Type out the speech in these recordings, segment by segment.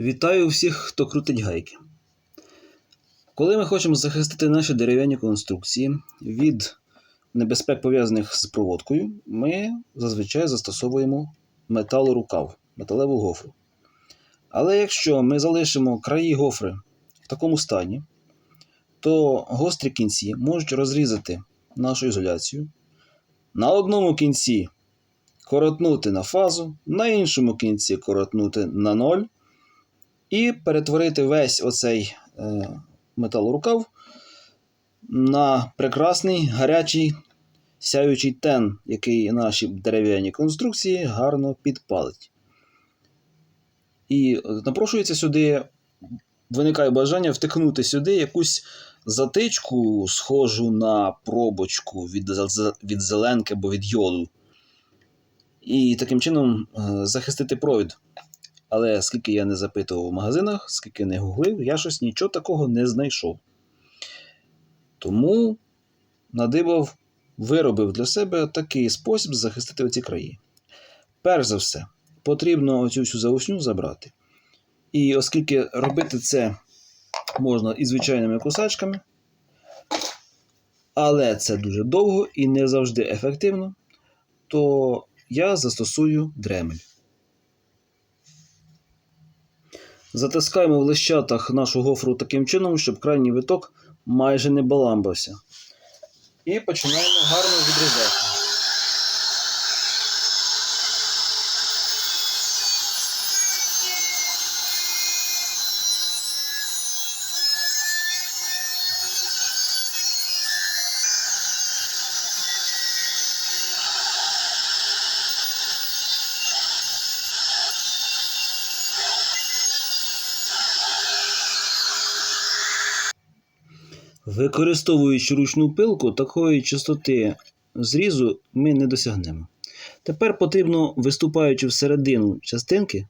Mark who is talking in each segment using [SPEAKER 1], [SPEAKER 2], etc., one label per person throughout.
[SPEAKER 1] Вітаю всіх, хто крутить гайки. Коли ми хочемо захистити наші дерев'яні конструкції від небезпек, пов'язаних з проводкою, ми зазвичай застосовуємо металорукав, металеву гофру. Але якщо ми залишимо краї гофри в такому стані, то гострі кінці можуть розрізати нашу ізоляцію. На одному кінці коротнути на фазу, на іншому кінці коротнути на ноль і перетворити весь оцей е, металорукав на прекрасний гарячий сяючий тен, який наші дерев'яні конструкції гарно підпалить. І напрошується сюди, виникає бажання втикнути сюди якусь затичку, схожу на пробочку від, від зеленки або від йоду. І таким чином е, захистити провід. Але скільки я не запитував в магазинах, скільки не гуглив, я щось нічого такого не знайшов. Тому надибав, виробив для себе такий спосіб захистити оці краї. Перш за все, потрібно оцю всю заусню забрати. І оскільки робити це можна і звичайними кусачками, але це дуже довго і не завжди ефективно, то я застосую дремель. Затискаємо в лищатах нашу гофру таким чином, щоб крайній виток майже не баламбався. І починаємо гарно відрізати. Використовуючи ручну пилку, такої частоти зрізу ми не досягнемо. Тепер потрібно, виступаючи всередину частинки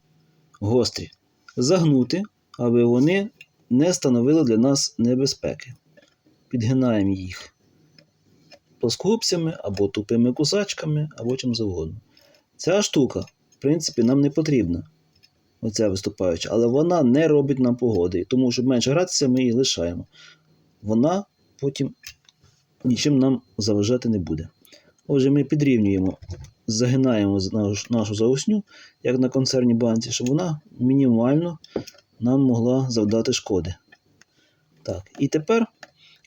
[SPEAKER 1] гострі, загнути, аби вони не становили для нас небезпеки. Підгинаємо їх плоскогубцями або тупими кусачками, або чим завгодно. Ця штука, в принципі, нам не потрібна. Оця виступаюча, але вона не робить нам погоди. Тому, щоб менше гратися, ми її лишаємо вона потім нічим нам заважати не буде. Отже, ми підрівнюємо, загинаємо нашу, заосню, як на консервній банці, щоб вона мінімально нам могла завдати шкоди. Так, і тепер,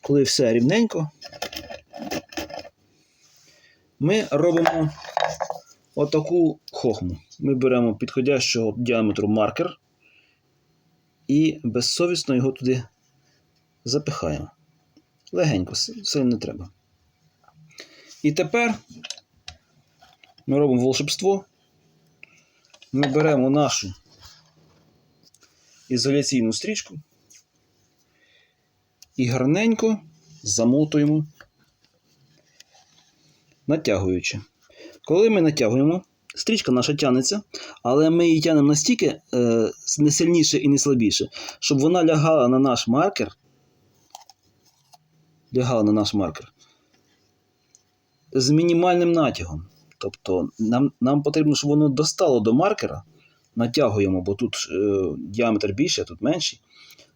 [SPEAKER 1] коли все рівненько, ми робимо отаку хохму. Ми беремо підходящого діаметру маркер і безсовісно його туди запихаємо. Легенько, сильно не треба. І тепер ми робимо волшебство. Ми беремо нашу ізоляційну стрічку і гарненько замотуємо, натягуючи. Коли ми натягуємо, стрічка наша тягнеться, але ми її тягнемо настільки е, не сильніше і не слабіше, щоб вона лягала на наш маркер лягала на наш маркер з мінімальним натягом. Тобто нам, нам потрібно, щоб воно достало до маркера, натягуємо, бо тут е, діаметр більший, а тут менший.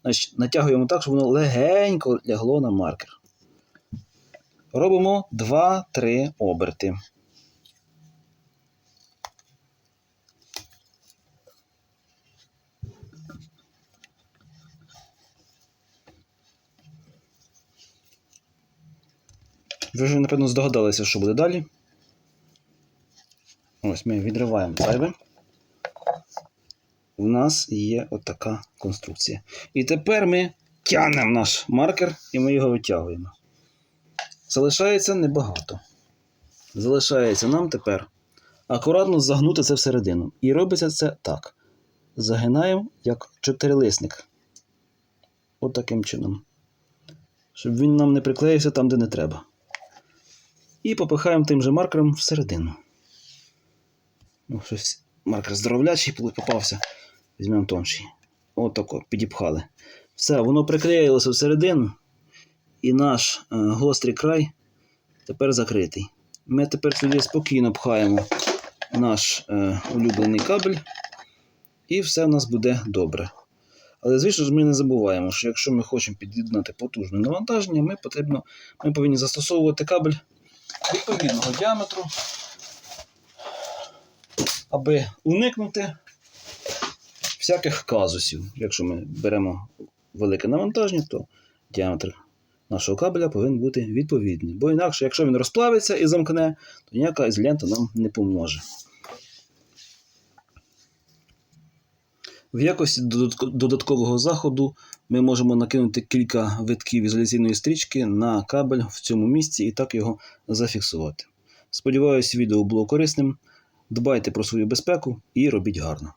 [SPEAKER 1] Значить, натягуємо так, щоб воно легенько лягло на маркер. Робимо 2-3 оберти. Ви вже, напевно, здогадалися, що буде далі. Ось ми відриваємо зайве. У нас є отака конструкція. І тепер ми тягнемо наш маркер і ми його витягуємо. Залишається небагато. Залишається нам тепер акуратно загнути це всередину. І робиться це так. Загинаємо як чотирилисник. От чином. Щоб він нам не приклеївся там, де не треба. І попихаємо тим же маркером всередину. Ну, щось маркер здоровлячий попався. Візьмемо тонший. Отако, підіпхали. Все, воно приклеїлося всередину, і наш е, гострий край тепер закритий. Ми тепер сюди спокійно пхаємо наш е, улюблений кабель і все в нас буде добре. Але, звісно ж, ми не забуваємо, що якщо ми хочемо під'єднати потужне навантаження, ми, потрібно, ми повинні застосовувати кабель відповідного діаметру, аби уникнути всяких казусів. Якщо ми беремо велике навантаження, то діаметр нашого кабеля повинен бути відповідний. Бо інакше, якщо він розплавиться і замкне, то ніяка ізолента нам не поможе. В якості додаткового заходу ми можемо накинути кілька витків ізоляційної стрічки на кабель в цьому місці і так його зафіксувати. Сподіваюсь, відео було корисним. Дбайте про свою безпеку і робіть гарно.